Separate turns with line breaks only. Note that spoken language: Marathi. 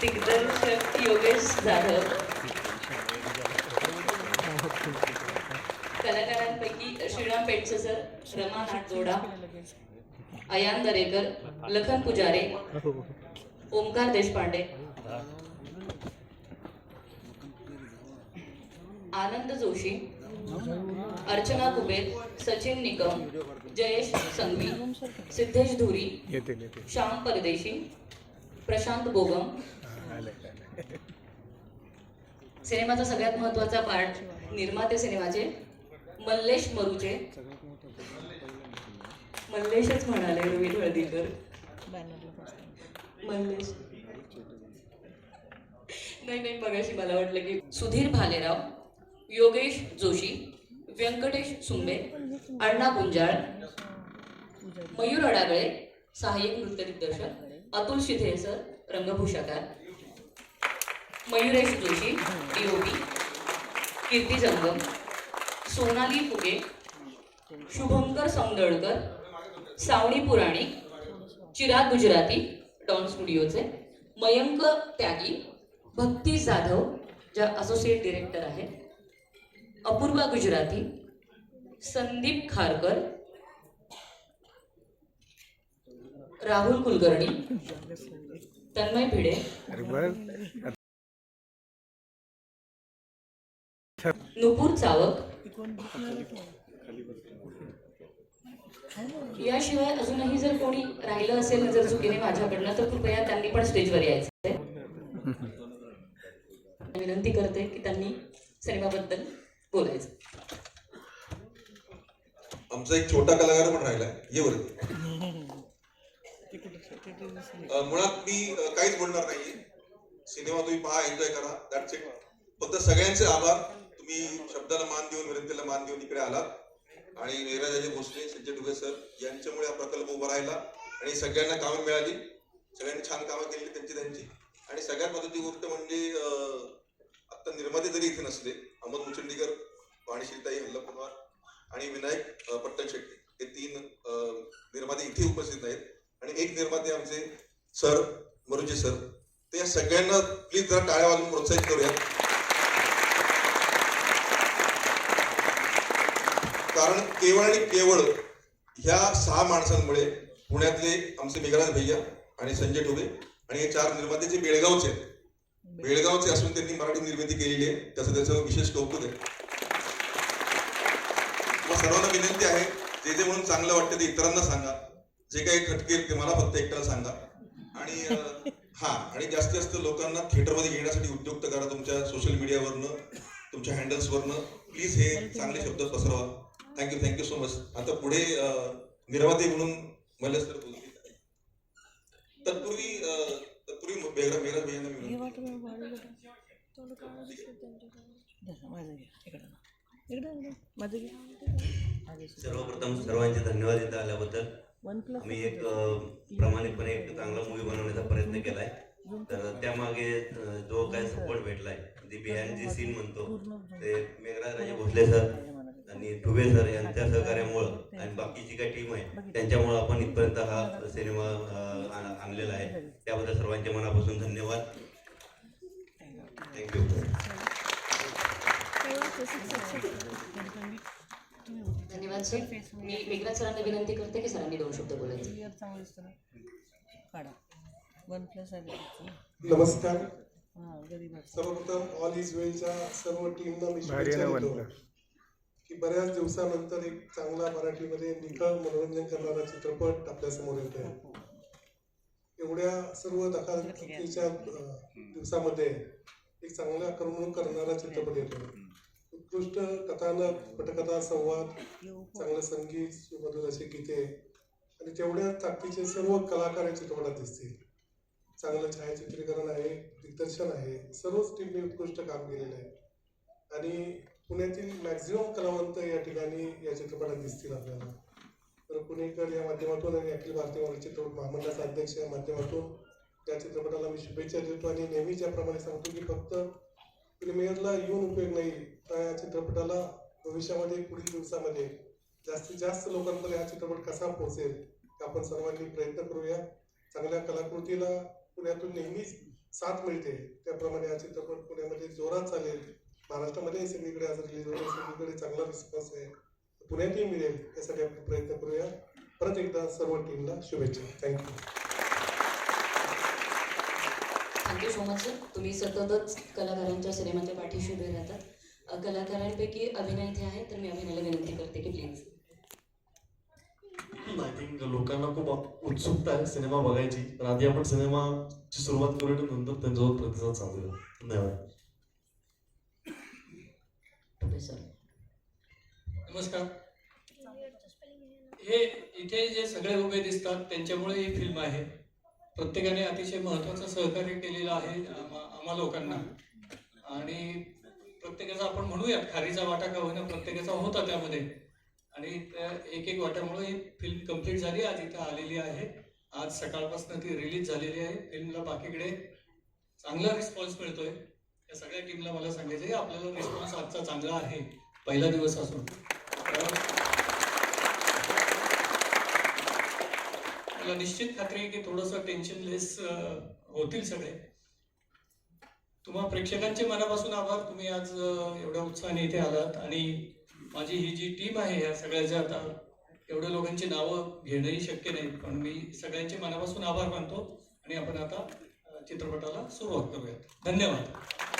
दिग्दर्शक योगेश जाधव. कलाकारांपैकी श्रीराम पेटचे सर रमा नाटजोडा अयान दरेकर लखन पुजारे ओमकार देशपांडे. आनंद जोशी अर्चना कुबेर सचिन निकम जयेश संघवी सिद्धेश धुरी श्याम परदेशी प्रशांत बोगम. सिनेमाचा सगळ्यात महत्त्वाचा पार्ट निर्माते सिनेमाचे मल्लेश मरुचे. मल्लेशच म्हणाले रोहित हळदीकर. मल्लेश. नाही नाही मगाशी मला वाटलं की सुधीर भालेराव. योगेश जोशी व्यंकटेश सुंबे अण्णा गुंजाळ मयूर अडागळे सहाय्यक नृत्य दिग्दर्शक अतुल शिधे सर रंगभूषाकार मयुरेश जोशी डीओपी कीर्ती जंगम सोनाली फुगे शुभंकर सौंदळकर सावणी पुराणी चिराग गुजराती डॉन स्टुडिओचे मयंक त्यागी भक्ती जाधव ज्या असोसिएट डिरेक्टर आहेत अपूर्वा गुजराती संदीप खारकर राहुल कुलकर्णी तन्मय भिडे. नुपूर चावक. याशिवाय अजूनही जर कोणी राहिलं असेल जर चुकीने माझ्याकडनं तर कृपया त्यांनी पण स्टेजवर यायचं विनंती करते की त्यांनी सिनेमाबद्दल बोलायचं.
आमचा एक छोटा कलाकार पण राहिलाय. ये वरती. अं, मुळात मी काहीच बोलणार नाहीये. सिनेमा तुम्ही पहा एन्जॉय करा. दॅट्स इट फक्त सगळ्यांचे आभार. तुम्ही शब्दाला मान देऊन विनंतीला मान देऊन इकडे आलात. आणि मेघराजाजी भोसले संजय डुबे सर यांच्यामुळे हा प्रकल्प उभा राहिला. आणि सगळ्यांना कामं मिळाली. सगळ्यांनी छान कामं केली त्यांची त्यांची. आणि सगळ्यात महत्वाची गोष्ट म्हणजे अं, आता निर्माते जरी इथे नसले अहमद मुचंडीकर वाणीशीताई हल्ला आणि विनायक पट्टण शेट्टी. हे तीन निर्माते इथे उपस्थित आहेत. आणि एक निर्माते आमचे सर मरुजी सर ते या सगळ्यांना प्लीज जरा टाळ्या वाजून प्रोत्साहित करूया कारण केवळ आणि केवळ ह्या सहा माणसांमुळे पुण्यातले आमचे मेघराज भैया आणि संजय टोबे आणि हे चार निर्माते जे बेळगावचे आहेत. बेळगावचे असून त्यांनी मराठी निर्मिती केलेली आहे. त्याचं त्याचं विशेष कौतुक आहे. सर्वांना विनंती आहे जे जे म्हणून चांगलं वाटतं ते इतरांना सांगा. जे काही खटकेल ते मला फक्त एकट्याला सांगा. आणि हा आणि जास्तीत जास्त लोकांना थिएटरमध्ये येण्यासाठी उद्युक्त करा तुमच्या सोशल मीडियावरनं तुमच्या हँडल्सवरनं प्लीज हे चांगले शब्द पसरवा. Thank you thank you so much आता पुढे निर्माते म्हणून मला सर बोलतील. तत्पूर्वी तत्पूर्वी बेगरा बेगरा
सर्वप्रथम सर्वांचे धन्यवाद इथं आल्याबद्दल. आम्ही एक प्रामाणिकपणे एक चांगला मूवी बनवण्याचा प्रयत्न केलाय. तर त्यामागे जो काय सपोर्ट भेटलाय जे सीन म्हणतो. ते मेघराज राजे भोसले सर आणि ठुबे सर यांच्या सहकार्यामुळं आणि बाकीची काही टीम आहे त्यांच्यामुळं आपण इथपर्यंत हा सिनेमा आणलेला आहे. त्याबद्दल सर्वांच्या मनापासून धन्यवाद. थँक्यू
धन्यवाद सर मी मेघराज सरांना विनंती करते की सरांनी दोन शब्द बोलायचे.
क्लिअर चांगलं दिसतं ना काढा. वन प्लस आहे
नमस्कार.
हां
सर्वप्रथम ऑल इज वेलच्या सर्व टीमना मी
आहे
शुभेच्छा देतो की बऱ्याच दिवसानंतर एक चांगला मराठीमध्ये निखळ मनोरंजन करणारा चित्रपट आपल्यासमोर येतोय एवढ्या सर्व अं, दिवसामध्ये एक चांगला करमणूक करणारा चित्रपट येतोय. उत्कृष्ट कथानक पटकथा संवाद चांगलं संगीत सुमधुर असे गीते. आणि तेवढ्या ताकदीचे सर्व कलाकार या चित्रपटात दिसतील. चांगलं छायाचित्रीकरण आहे दिग्दर्शन आहे सर्वच टीमने उत्कृष्ट काम केलेलं आहे. आणि पुण्यातील मॅक्झिमम कलावंत या ठिकाणी या चित्रपटात दिसतील आपल्याला. तर पुणेकर या माध्यमातून आणि अखिल भारतीय मराठी चित्रपट महामंडळाचा अध्यक्ष या माध्यमातून या चित्रपटाला मी शुभेच्छा देतो आणि नेहमीच्याप्रमाणे सांगतो की फक्त प्रीमियरला येऊन उपयोग नाही. तर या चित्रपटाला भविष्यामध्ये पुढील दिवसामध्ये जास्तीत जास्त लोकांपर्यंत हा चित्रपट कसा पोहोचेल आपण सर्वांनी प्रयत्न करूया. चांगल्या कलाकृतीला पुण्यातून नेहमीच साथ मिळते. त्याप्रमाणे हा चित्रपट पुण्यामध्ये जोरात चालेल. महाराष्ट्रामध्ये सगळीकडे आज रिलीज होईल सगळीकडे चांगला रिस्पॉन्स आहे. पुण्यातही मिळेल यासाठी आपण प्रयत्न करूया. परत एकदा सर्व टीमला शुभेच्छा. Thank you
thank you so much sir तुम्ही सततच कलाकारांच्या सिनेमाच्या पाठीशी उभे राहतात. कलाकारांपैकी अभिनय इथे आहे तर मी अभिनयला विनंती करते की प्लीज
आय थिंक लोकांना खूप उत्सुकता आहे सिनेमा बघायची. पण आधी आपण सिनेमाची सुरुवात करूया आणि नंतर त्यांच्यावर प्रतिसाद सांगूया धन्यवाद.
प्रोफेसर
नमस्कार. हे इथे जे सगळे उभे दिसतात त्यांच्यामुळे ही फिल्म आहे. प्रत्येकाने अतिशय महत्त्वाचं सहकार्य केलेलं आहे आम्हा लोकांना. आणि प्रत्येकाचा आपण म्हणूयात खारीचा वाटा का होईना प्रत्येकाचा होता त्यामध्ये. आणि त्या एक एक वाट्यामुळे ही फिल्म कंप्लीट झाली आज इथं आलेली आहे. आज सकाळपासून ती रिलीज झालेली आहे. फिल्मला बाकीकडे चांगला रिस्पॉन्स मिळतोय. या सगळ्या टीमला मला सांगायचं आहे आपल्याला रिस्पॉन्स आजचा चांगला आहे पहिला दिवस असून तर मला निश्चित खात्री आहे की टेन्शन लेस होतील सगळे. तुम्हा प्रेक्षकांचे मनापासून आभार. तुम्ही आज एवढ्या उत्साहाने इथे आलात आणि माझी ही जी टीम आहे ह्या सगळ्याच्या आता एवढ्या लोकांची नावं घेणंही शक्य नाही पण मी सगळ्यांचे मनापासून आभार मानतो आणि आपण आता चित्रपटाला सुरुवात करूयात. धन्यवाद.